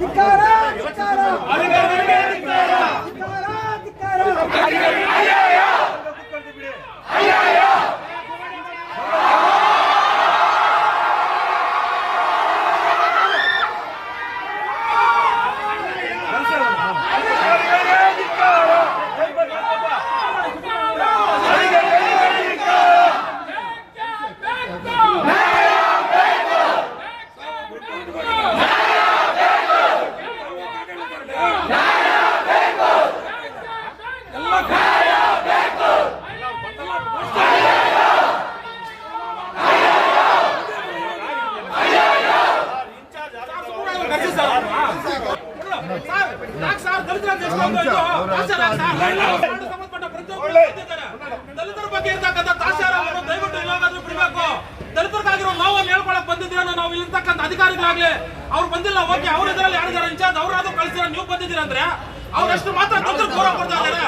ಧಿಕ್ಕಾರ ಧಿಕ್ಕಾರ. ದಲಿತರ ಬಗ್ಗೆ ಇರ್ತಕ್ಕಂಥ ಅವರು ದಯವಿಟ್ಟು ಇಲ್ಲಾಗಾದ್ರೂ ಬಿಡಬೇಕು. ದಲಿತರಿಗಾಗಿರೋ ನೋವನ್ನು ಹೇಳ್ಕೊಳಕ್ ಬಂದಿದ್ದೀರ ನಾವು ಇಲ್ಲಿರ್ತಕ್ಕಂಥ ಅಧಿಕಾರಿಗಳಾಗ್ಲಿ. ಅವ್ರು ಬಂದಿಲ್ಲ, ಓಕೆ, ಅವ್ರ ಇದರಲ್ಲಿ ಯಾರಿದ್ದಾರೆ? ಇನ್ಚಾರ್ಜ್ ಅವ್ರಾದ್ರೂ ಕಳಿಸಿರ ನೀವು ಬಂದಿದ್ದೀರ ಅಂದ್ರೆ ಅವ್ರಷ್ಟು ಮಾತ್ರ ದಲಿತರು ಗೌರವ ಕೊಡ್ತಾ ಇದ್ದಾರೆ.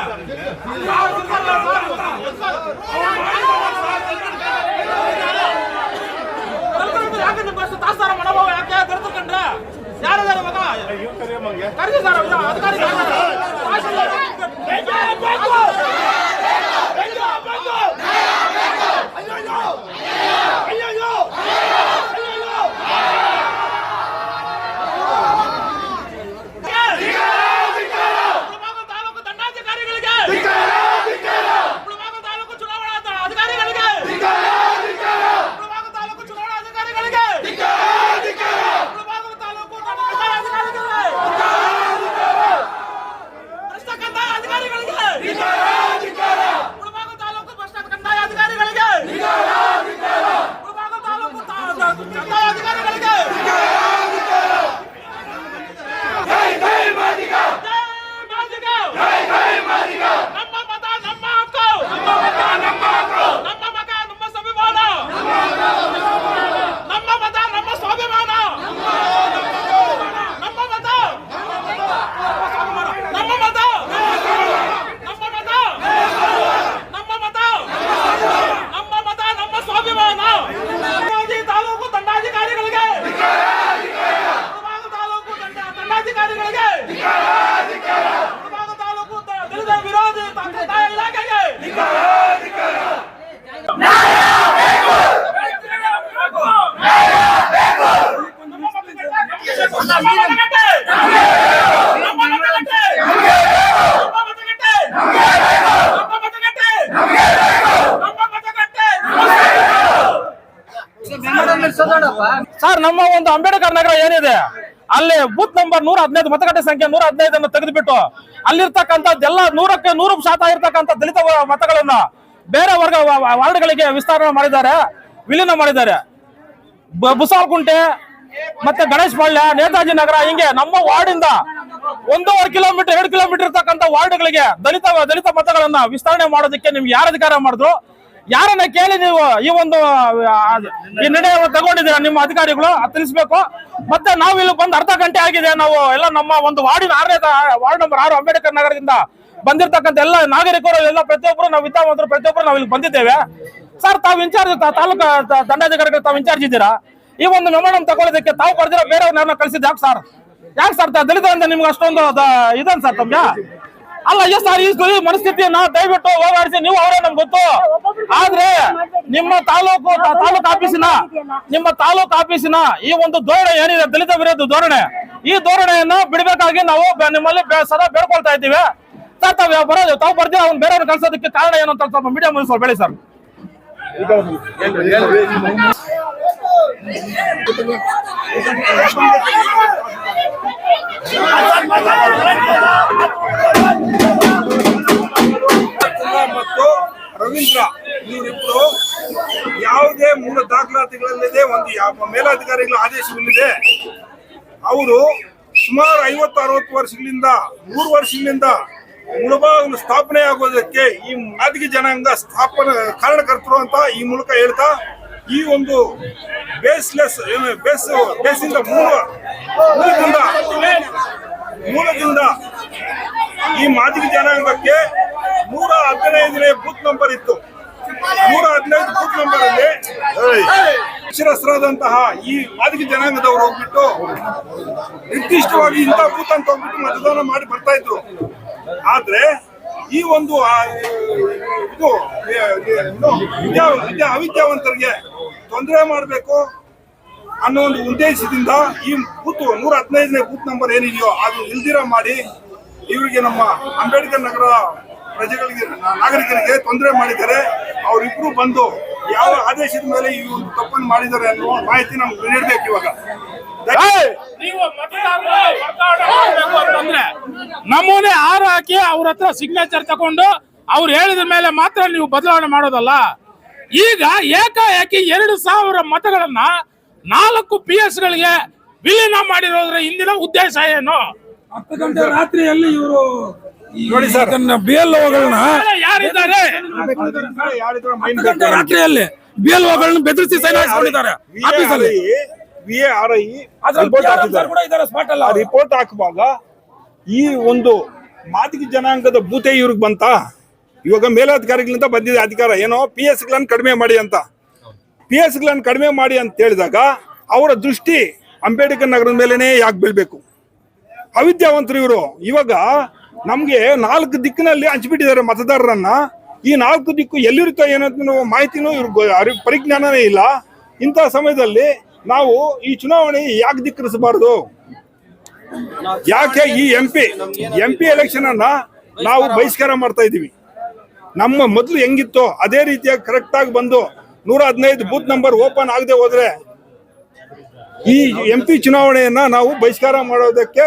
ದಲಿತರ ಯಾಕೆ ನಿಮ್ಗೆ ಅಷ್ಟು ತಾಸಾರ ಮನೋಭಾವ ಯಾಕೆ ದಲಿತರು ಕಂಡ್ರೆ ಯಾರಿದ್ದಾರೆ ಇವಾಗ ಕರೆದಿ ಸರ್ ಅವ್ರು, ಅಧಿಕಾರಿ ಮುಳಬಾಗಿಲು ತಾಲೂಕು ದಂಡಾಧಿಕಾರಿಗಳಿಗೆ ಮುಳಬಾಗಿಲು ತಾಲೂಕು ಚುನಾವಣಾ ಅಧಿಕಾರಿಗಳಿಗೆ ಮುಳಬಾಗಿಲು ತಾಲೂಕು ಚುನಾವಣಾ ಅಧಿಕಾರಿಗಳಿಗೆ ಮುಳಬಾಗಿಲು ತಾಲೂಕು ದಂಡಾಧಿಕಾರಿಗಳಿಗೆ ಭ್ರಷ್ಟ ಕಂದಾಯ ಅಧಿಕಾರಿಗಳಿಗೆ ಮುಳಬಾಗಿಲು ತಾಲೂಕು ಭ್ರಷ್ಟ ಕಂದಾಯ ಅಧಿಕಾರಿಗಳಿಗೆ ಮುಳಬಾಗಿಲು ತಾಲೂಕು ತ- ಕಂದಾಯ ಅಧಿಕಾರಿಗಳಿಗೆ ಜೈ ಮಾದಿಗ! ನಮ್ಮ ಮತ ನಮ್ಮ ಹಕ್ಕು ನಮ್ಮ ಮತ ನಮ್ಮ ಸ್ವಾಭಿಮಾನ ನಮ್ಮ ಮತ ನಮ್ಮ ಸ್ವಾಭಿಮಾನ ನಮ್ಮ ಮತ ನಮ್ಮ ಮತ ನಮ್ಮ ಮತ ನಮ್ಮ ಮತ ನಮ್ಮ ಮತ ನಮ್ಮ ಸ್ವಾಭಿಮಾನ ದಂಡಾಧಿ ತಾಲೂಕು ದಂಡಾಧಿಕಾರಿಗಳಿಗೆ ಮುಳಬಾಗಿಲು ತಾಲೂಕು ದಂಡ ದಂಡಾಧಿಕಾರಿಗಳಿಗೆ ಮುಳಬಾಗಿಲು ತಾಲೂಕು ದ- ದಲಿತ ವಿರೋಧಿ ತ- ಕಂದಾಯ ಇಲಾಖೆಗೆ ನಮ್ಮ ಮತಗಟ್ಟೆ! ನಮ್ಮ ಮತಗಟ್ಟೆ! ನಮ್ಮ ಮತಗಟ್ಟೆ! ನಮ್ಮ ಮತಗಟ್ಟೆ! ನಮ್ಮ ಮತಗಟ್ಟೆ! ಸರ್, ನಮ್ಮ ಒಂದು ಅಂಬೇಡ್ಕರ್ ನಗರ ಏನಿದೆ? ಅಲ್ಲಿ ಬೂತ್ ನಂಬರ್ ನೂರ ಹದಿನೈದು ಮತಗಟ್ಟೆ ಸಂಖ್ಯೆ ನೂರ ಹದಿನೈದನ್ನು ತೆಗೆದುಬಿಟ್ಟು ಅಲ್ಲಿರ್ತಕ್ಕಂಥದ್ದೆಲ್ಲ ನೂರಕ್ಕೆ ನೂರು ಶಾತ ಇರತಕ್ಕಂಥ ದಲಿತ ಮತಗಳನ್ನ ಬೇರೆ ವರ್ಗ ವಾರ್ಡ್ಗಳಿಗೆ ವಿಸ್ತರಣೆ ಮಾಡಿದ್ದಾರೆ, ವಿಲೀನ ಮಾಡಿದ್ದಾರೆ. ಬುಸಾಲ್ಕುಂಟೆ ಮತ್ತೆ ಗಣೇಶ್ ಪಾಳ್ಯ, ನೇತಾಜಿ ನಗರ ಹಿಂಗೆ ನಮ್ಮ ವಾರ್ಡಿಂದ ಒಂದೂವರೆ ಕಿಲೋಮೀಟರ್, ಎರಡು ಕಿಲೋಮೀಟರ್ ಇರ್ತಕ್ಕಂಥ ವಾರ್ಡ್ಗಳಿಗೆ ದಲಿತ ದಲಿತ ಮತಗಳನ್ನ ವಿಸ್ತರಣೆ ಮಾಡೋದಕ್ಕೆ ನಿಮ್ಗೆ ಯಾರು ಅಧಿಕಾರ ಮಾಡಿದ್ರು? ಯಾರನ್ನ ಕೇಳಿ ನೀವು ಈ ಒಂದು ಈ ನಿರ್ಣಯ ತಗೊಂಡಿದ್ದೀರಾ ನಿಮ್ಮ ಅಧಿಕಾರಿಗಳು? ತಿಳಿಸ್ಬೇಕು. ಮತ್ತೆ ನಾವು ಇಲ್ಲಿ ಬಂದು ಅರ್ಧ ಗಂಟೆ ಆಗಿದೆ. ನಾವು ಎಲ್ಲ ನಮ್ಮ ಒಂದು ವಾರ್ಡಿನ ಆರನೇ ವಾರ್ಡ್ ನಂಬರ್ ಆರು ಅಂಬೇಡ್ಕರ್ ನಗರದಿಂದ ಬಂದಿರ್ತಕ್ಕಂಥ ಎಲ್ಲ ನಾಗರಿಕರು, ಎಲ್ಲ ಪ್ರತಿಯೊಬ್ಬರು ನಾವು ವಿದ್ಯಾವಂತರು ಪ್ರತಿಯೊಬ್ಬರು ನಾವು ಇಲ್ಲಿ ಬಂದಿದ್ದೇವೆ. ಸರ್, ತಾವು ಇನ್ಚಾರ್ಜ್ ತಾಲೂಕು ದಂಡಾಧಿಕಾರಿಗಳು ತಾವು ಇನ್ಚಾರ್ಜ್ ಇದ್ದೀರಾ? ಈ ಒಂದು ಮೆಮೊರಂ ತಗೊಳ್ಳೋದಕ್ಕೆ ತಾವು ಬರ್ದಿರೋ ಬೇರೆಯವ್ರನ್ನ ಕಳಿಸಿದ್ ಯಾಕೆ ಸರ್? ಯಾಕೆ ಸರ್ ದಲಿತರಿಂದ ನಿಮ್ಗೆ ಅಷ್ಟೊಂದು ಇದನ್ ಸರ್ ತಮ್ಗೆ? ಅಲ್ಲ ಅಯ್ಯೋ ಸರ್ ಈ ಮನಸ್ಥಿತಿಯನ್ನ ದಯವಿಟ್ಟು ಹೋಗಾಡಿಸಿ ನೀವು ಅವರೇ ನಮ್ಗೆ ಗೊತ್ತು. ಆದ್ರೆ ನಿಮ್ಮ ತಾಲೂಕು ತಾಲೂಕು ಆಫೀಸಿನ, ನಿಮ್ಮ ತಾಲೂಕು ಆಫೀಸಿನ ಈ ಒಂದು ಧೋರಣೆ ಏನಿದೆ, ದಲಿತ ವಿರೋಧ ಧೋರಣೆ, ಈ ಧೋರಣೆಯನ್ನ ಬಿಡಬೇಕಾಗಿ ನಾವು ನಿಮ್ಮಲ್ಲಿ ಸದಾ ಬೇಡ್ಕೊಳ್ತಾ ಇದ್ದೀವಿ. ತಾವು ಬರೋದು? ತಾವು ಬರ್ತೀವಿ ಅವ್ನು ಬೇರೆಯವ್ರು ಕಳ್ಸೋದಕ್ಕೆ ಕಾರಣ ಏನು ಅಂತ ಸ್ವಲ್ಪ ಮೀಡಿಯಾ ಮುಗಿಸ್ಕೊಳ್ಬೇಡಿ ಬೇಡಿ ಸರ್. ಮತ್ತು ರವೀಂದ್ರ ಇವರಿಬ್ರು ಯಾವುದೇ ಮೂಲ ದಾಖಲಾತಿಗಳಲ್ಲಿದೆ, ಒಂದು ಯಾವ ಮೇಲಾಧಿಕಾರಿಗಳ ಆದೇಶವಿಲ್ಲದೆ. ಅವರು ಸುಮಾರು ಐವತ್ತು, ಅರವತ್ತು ವರ್ಷಗಳಿಂದ, ನೂರು ವರ್ಷಗಳಿಂದ ಮುಳಬಾಗಿಲು ಸ್ಥಾಪನೆ ಆಗೋದಕ್ಕೆ ಈ ಮಾದಿಗೆ ಜನಾಂಗ ಸ್ಥಾಪನೆ ಕಾರಣಕರ್ತರು ಅಂತ ಈ ಮೂಲಕ ಹೇಳ್ತಾ, ಈ ಒಂದು ಬೇಸ್ಲೆಸ್ ಬೇಸ್ ಬೇಸಿಂದ ಮೂಲ, ಮೂಲದಿಂದ ಮೂಲದಿಂದ ಈ ಮಾದಿಗೆ ಜನಾಂಗಕ್ಕೆ ನೂರ ಹದಿನೈದನೇ ಬೂತ್ ನಂಬರ್ ಇತ್ತು. ನೂರ ಹದಿನೈದು ಮತದಾರರಾದಂತಹ ಈ ಮಾದಿಗೆ ಜನಾಂಗದವರು ಹೋಗ್ಬಿಟ್ಟು ನಿರ್ದಿಷ್ಟವಾಗಿ ಇಂಥ ಬೂತ್ ಅಂತ ಹೋಗ್ಬಿಟ್ಟು ಮತದಾನ ಮಾಡಿ ಬರ್ತಾ ಇದ್ರು. ಆದ್ರೆ ಈ ಒಂದು ಇದು ವಿದ್ಯಾ ಅವಿದ್ಯಾವಂತರಿಗೆ ತೊಂದರೆ ಮಾಡಬೇಕು ಅನ್ನೋ ಒಂದು ಉದ್ದೇಶದಿಂದ ಈ ಬೂತ್ ನೂರ ಹದಿನೈದನೇ ಬೂತ್ ನಂಬರ್ ಏನಿದೆಯೋ ಅದು ಇಲ್ದಿರ ಮಾಡಿ ಇವರಿಗೆ ನಮ್ಮ ಅಂಬೇಡ್ಕರ್ ನಗರ ಪ್ರಜೆಗಳಿಗೆ, ನಾಗರಿಕರಿಗೆ ತೊಂದರೆ ಮಾಡಿದ್ದಾರೆ. ಅವರಿಬ್ರು ಬಂದು ಯಾವ ಆದೇಶದ ಮೇಲೆ ಈ ಒಂದು ತಪ್ಪನ್ನು ಮಾಡಿದ್ದಾರೆ ಅನ್ನುವ ಮಾಹಿತಿ ನಮ್ಗೆ ನೀಡಬೇಕು ಇವಾಗ. ನೀವು ಮತದಾರರ ವರ್ಗಾವಣೆ ಅಂತಂದ್ರೆ ನಮೂನೆ ಆರು ಹಾಕಿ ಅವ್ರ ಹತ್ರ ಸಿಗ್ನೇಚರ್ ತಗೊಂಡು ಅವ್ರು ಹೇಳಿದ ಮೇಲೆ ಮಾತ್ರ ನೀವು ಬದಲಾವಣೆ ಮಾಡೋದಲ್ಲ. ಈಗ ಏಕಾಏಕಿ ಎರಡು ಸಾವಿರ ಮತಗಳನ್ನ ನಾಲ್ಕು ಪಿ ಎಸ್ ಗಳಿಗೆ ವಿಲೀನ ಮಾಡಿರೋದ್ರ ಹಿಂದಿನ ಉದ್ದೇಶ ಏನು? ಹತ್ತು ಗಂಟೆ ರಾತ್ರಿಯಲ್ಲಿ ಇವರು ನೋಡಿ ಸರ್. ಬಿ ಎಲ್ ಓಗಳನ್ನ ಹತ್ತು ಗಂಟೆ ರಾತ್ರಿಯಲ್ಲಿ ಬಿ ಎಲ್ ಓಗಳನ್ನ ಬೆದರಿಸಿ ಸೈನ್ ಹಾಕಿಸ್ಕೊಂಡಿದ್ದಾರೆ ಆಫೀಸಲ್ಲಿ V A R I report PRM ಹಾಕಿದ್ದಾರೆ. ಸರ್ ಕೂಡ ಇದ್ದಾರೆ ಸ್ಪಾಟ್ ಅಲ್ಲ ರಿಪೋರ್ಟ್ ಹಾಕುವಾಗ ಈ ಒಂದು ಮಾದಿಗೆ ಜನಾಂಗದ ಭೂತೆ ಇವ್ರಿಗೆ ಬಂತ? ಇವಾಗ ಮೇಲಾಧಿಕಾರಿಗಳಿಂದ ಬಂದಿದೆ ಅಧಿಕಾರ. ಏನೋ ಪಿ ಎಸ್ ಗಳನ್ನ ಕಡಿಮೆ ಮಾಡಿ ಅಂತ. ಪಿ ಎಸ್ ಗಳನ್ನ ಕಡಿಮೆ ಮಾಡಿ ಅಂತ ಹೇಳಿದಾಗ ಅವರ ದೃಷ್ಟಿ ಅಂಬೇಡ್ಕರ್ ನಗರದ ಮೇಲೇನೆ ಯಾಕೆ ಬೀಳ್ಬೇಕು? ಅವಿದ್ಯಾವಂತರು ಇವರು. ಇವಾಗ ನಮ್ಗೆ ನಾಲ್ಕು ದಿಕ್ಕಿನಲ್ಲಿ ಹಂಚಿಬಿಟ್ಟಿದ್ದಾರೆ ಮತದಾರರನ್ನ. ಈ ನಾಲ್ಕು ದಿಕ್ಕು ಎಲ್ಲಿರುತ್ತೋ ಏನೋ ಮಾಹಿತಿನೂ ಇವ್ರಿಗೆ ಪರಿಜ್ಞಾನನೇ ಇಲ್ಲ. ಇಂಥ ಸಮಯದಲ್ಲಿ ನಾವು ಈ ಚುನಾವಣೆ ಯಾಕೆ ಧಿಕ್ಕರಿಸಬಾರ್ದು? ಯಾಕೆ ಈ M P M P election ಅನ್ನ ನಾವು ಬಹಿಷ್ಕಾರ ಮಾಡ್ತಾ ಇದೀವಿ ನಮ್ಮ ಮೊದಲು ಹೆಂಗಿತ್ತು ಅದೇ ರೀತಿಯಾಗಿ ಕರೆಕ್ಟ್ ಆಗಿ ಬಂದು ನೂರ ಹದಿನೈದು ಬೂತ್ ನಂಬರ್ ಓಪನ್ ಆಗದೆ ಹೋದ್ರೆ ಈ ಎಂ ಪಿ ಚುನಾವಣೆಯನ್ನ ನಾವು ಬಹಿಷ್ಕಾರ ಮಾಡೋದಕ್ಕೆ